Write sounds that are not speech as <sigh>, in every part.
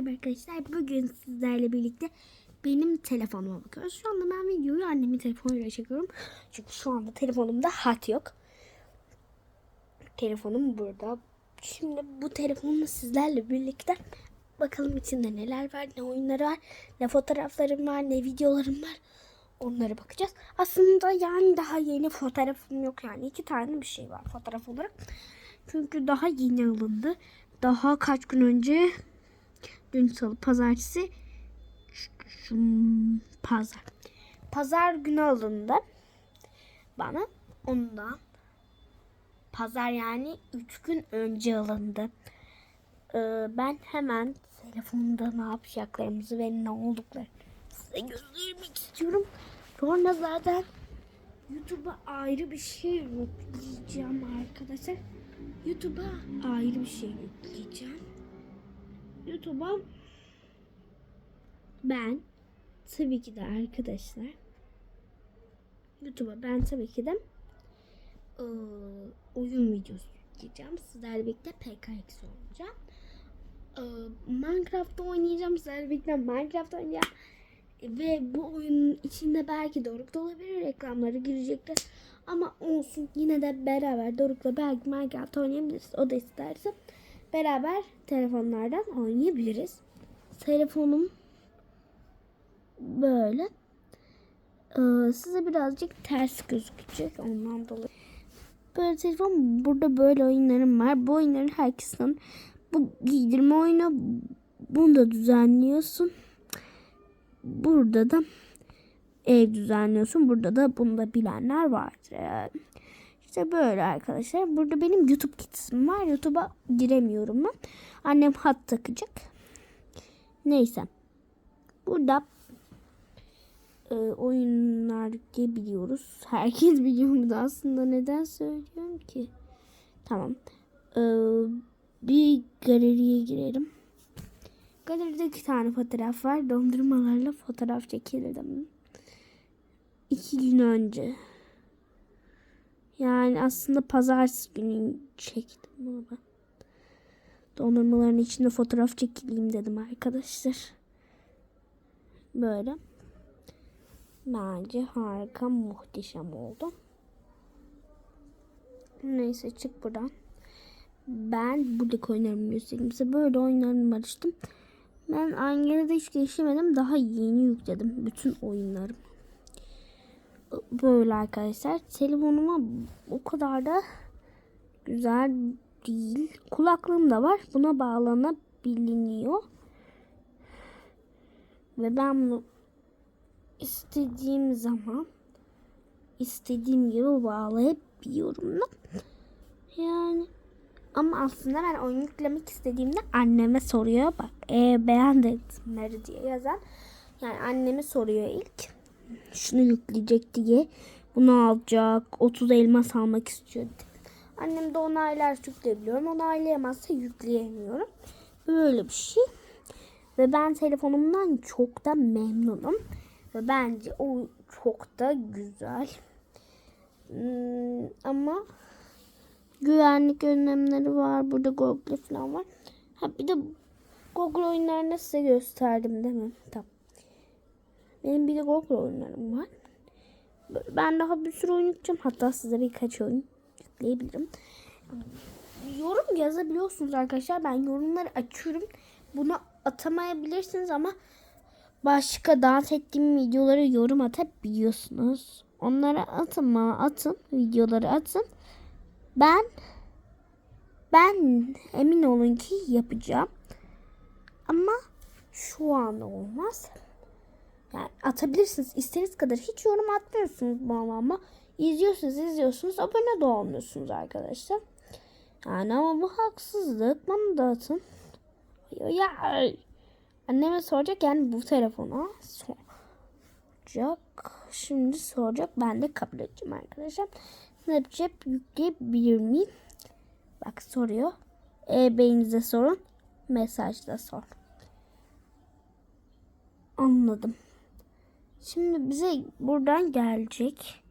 Merhaba arkadaşlar. Bugün sizlerle birlikte benim telefonuma bakıyoruz. Şu anda ben videoyu annemin telefonuyla çekiyorum. Çünkü şu anda telefonumda hat yok. Telefonum burada. Şimdi bu telefonla sizlerle birlikte bakalım içinde neler var, ne oyunları var, ne fotoğraflarım var, ne videolarım var. Onlara bakacağız. Aslında yani daha yeni fotoğrafım yok yani. iki tane bir şey var fotoğraf olarak. Çünkü daha yeni alındı. Daha kaç gün önce dün salı pazartesi pazar. Pazar günü alındı. Bana ondan pazar yani 3 gün önce alındı. Ee, ben hemen telefonda ne yapacaklarımızı ve ne olduklarını size göstermek istiyorum. Sonra zaten YouTube'a ayrı bir şey yükleyeceğim arkadaşlar. YouTube'a ayrı bir şey yükleyeceğim. YouTube'a ben tabii ki de arkadaşlar YouTube'a ben tabii ki de eee, oyun videosu yükleyeceğim. Sizlerle birlikte PKX oynayacağım. Eee, Minecraft oynayacağım. Sizlerle birlikte Minecraft oynayacağım. Ve bu oyunun içinde belki Doruk da olabilir. Reklamları girecekler. Ama olsun yine de beraber Doruk'la belki Minecraft oynayabiliriz. O da isterse beraber telefonlardan oynayabiliriz. Telefonum böyle. Ee, size birazcık ters gözükecek ondan dolayı. Böyle telefon burada böyle oyunlarım var. Bu oyunların herkesin bu giydirme oyunu bunu da düzenliyorsun. Burada da ev düzenliyorsun. Burada da bunu da bilenler vardır. İşte böyle arkadaşlar. Burada benim YouTube kitsim var. YouTube'a giremiyorum ben. Annem hat takacak. Neyse. Burada e, oyunlar diye biliyoruz. Herkes <laughs> biliyor da aslında neden söylüyorum ki? Tamam. Ee, bir galeriye girelim. Galeride iki tane fotoğraf var. Dondurmalarla fotoğraf çekildim. İki gün önce. Yani aslında pazartesi günü çektim bunu ben. Dondurmaların içinde fotoğraf çekileyim dedim arkadaşlar. Böyle. Bence harika, muhteşem oldu. Neyse çık buradan. Ben buradaki oyunlarımı göstereyim size. Böyle oyunlarımı açtım. Ben Angela'da hiç gelişemedim. Daha yeni yükledim bütün oyunlarım. Böyle arkadaşlar. Telefonuma o kadar da güzel değil. Kulaklığım da var. Buna bağlanabiliyor. Ve ben bunu istediğim zaman istediğim gibi bağlayabiliyorum da. Yani ama aslında ben oyun yüklemek istediğimde anneme soruyor. Bak e, beğendinleri diye yazan. Yani annemi soruyor ilk. Şunu yükleyecek diye. Bunu alacak. 30 elmas almak istiyor. Annem de onaylar yükleyebiliyorum. Onaylayamazsa yükleyemiyorum. Böyle bir şey. Ve ben telefonumdan çok da memnunum. Ve bence o çok da güzel. Hmm, ama güvenlik önlemleri var. Burada Google falan var. Ha bir de Google oyunlarını size gösterdim değil mi? Tamam. Benim bir de Google oyunlarım var. Ben daha bir sürü oyun yükleyeceğim. Hatta size birkaç oyun yükleyebilirim. Yorum yazabiliyorsunuz arkadaşlar. Ben yorumları açıyorum. Bunu atamayabilirsiniz ama başka dans ettiğim videoları yorum atabiliyorsunuz. Onlara atın bana atın. Videoları atın. Ben ben emin olun ki yapacağım. Ama şu anda olmaz. Yani atabilirsiniz. istediğiniz kadar hiç yorum atmıyorsunuz bana ama izliyorsunuz izliyorsunuz abone de olmuyorsunuz arkadaşlar. Yani ama bu haksızlık. Bana da atın. Ya anneme soracak yani bu telefona soracak. Şimdi soracak. Ben de kabul edeceğim arkadaşlar. Snapchat yükleyebilir miyim? Bak soruyor. E-beyinize sorun. Mesajda sor. Anladım. Şimdi bize buradan gelecek.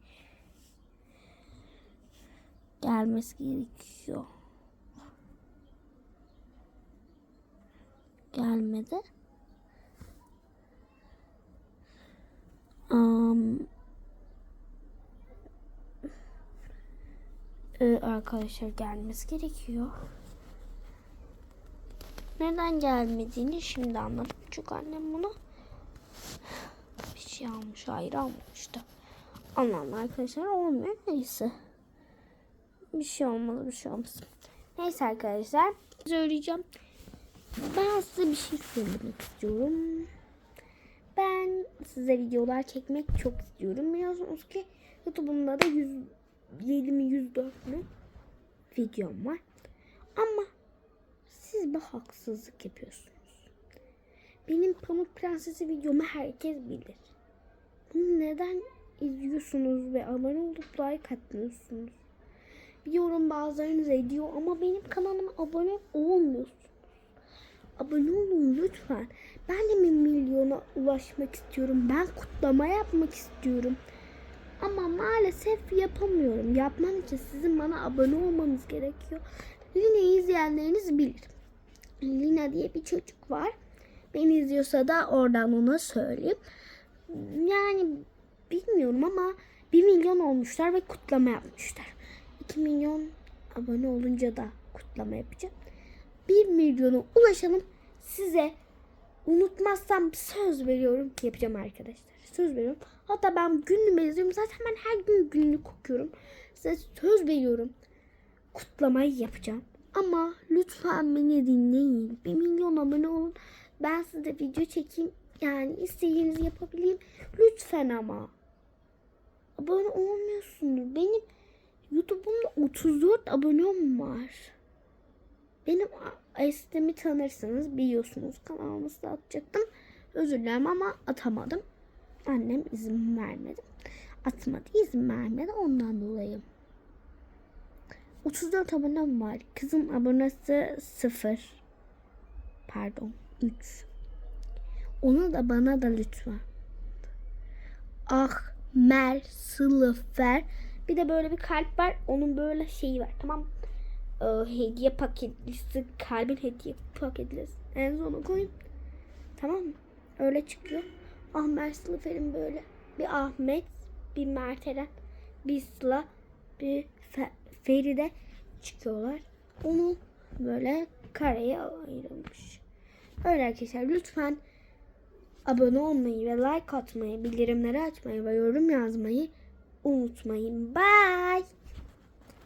Gelmesi gerekiyor. gelmedi. Ee, arkadaşlar gelmesi gerekiyor. Neden gelmediğini şimdi anladım. Çünkü annem bunu şey almış. Hayır almamıştı. Anlamlı arkadaşlar olmuyor. Neyse. Bir şey olmadı bir şey olmaz. Neyse arkadaşlar. Söyleyeceğim. Ben size bir şey söylemek istiyorum. Ben size videolar çekmek çok istiyorum. Biliyorsunuz ki YouTube'umda da 107 mi 104 mü videom var. Ama siz bir haksızlık yapıyorsunuz. Benim Pamuk Prensesi videomu herkes bilir. Bunu neden izliyorsunuz ve abone olup like atmıyorsunuz? Biliyorum bazılarınız ediyor ama benim kanalıma abone olmuyorsunuz. Abone olun lütfen. Ben de bir milyona ulaşmak istiyorum. Ben kutlama yapmak istiyorum. Ama maalesef yapamıyorum. Yapmam için sizin bana abone olmanız gerekiyor. Lina'yı izleyenleriniz bilir. Lina diye bir çocuk var. Beni izliyorsa da oradan ona söyleyeyim. Yani bilmiyorum ama 1 milyon olmuşlar ve kutlama yapmışlar. 2 milyon abone olunca da kutlama yapacağım. 1 milyona ulaşalım. Size unutmazsam söz veriyorum ki yapacağım arkadaşlar. Söz veriyorum. Hatta ben günlüğümü yazıyorum. Zaten ben her gün günlük okuyorum. Size söz veriyorum. Kutlamayı yapacağım. Ama lütfen beni dinleyin. 1 milyon abone olun. Ben size video çekeyim. Yani istediğinizi yapabileyim. Lütfen ama. Abone olmuyorsunuz. Benim YouTube'umda 34 abonem var. Benim Estem'i tanırsınız biliyorsunuz kanalımızda atacaktım. Özür dilerim ama atamadım. Annem izin vermedi. Atmadı izin vermedi ondan dolayı. 34 abonem var. Kızım abonesi 0. Pardon 3. Onu da bana da lütfen. Ah Mer Sılıfer. Bir de böyle bir kalp var. Onun böyle şeyi var. Tamam. Ee, hediye paketlisi. Kalbin hediye paketlisi. En sona koyun. Tamam mı? Öyle çıkıyor. Ah Mer Sılıfer'in böyle. Bir Ahmet. Bir Mertelen. Bir Sıla. Bir Fe- Feride çıkıyorlar. Onu böyle kareye ayrılmış. Öyle arkadaşlar lütfen abone olmayı ve like atmayı, bildirimleri açmayı ve yorum yazmayı unutmayın. Bye.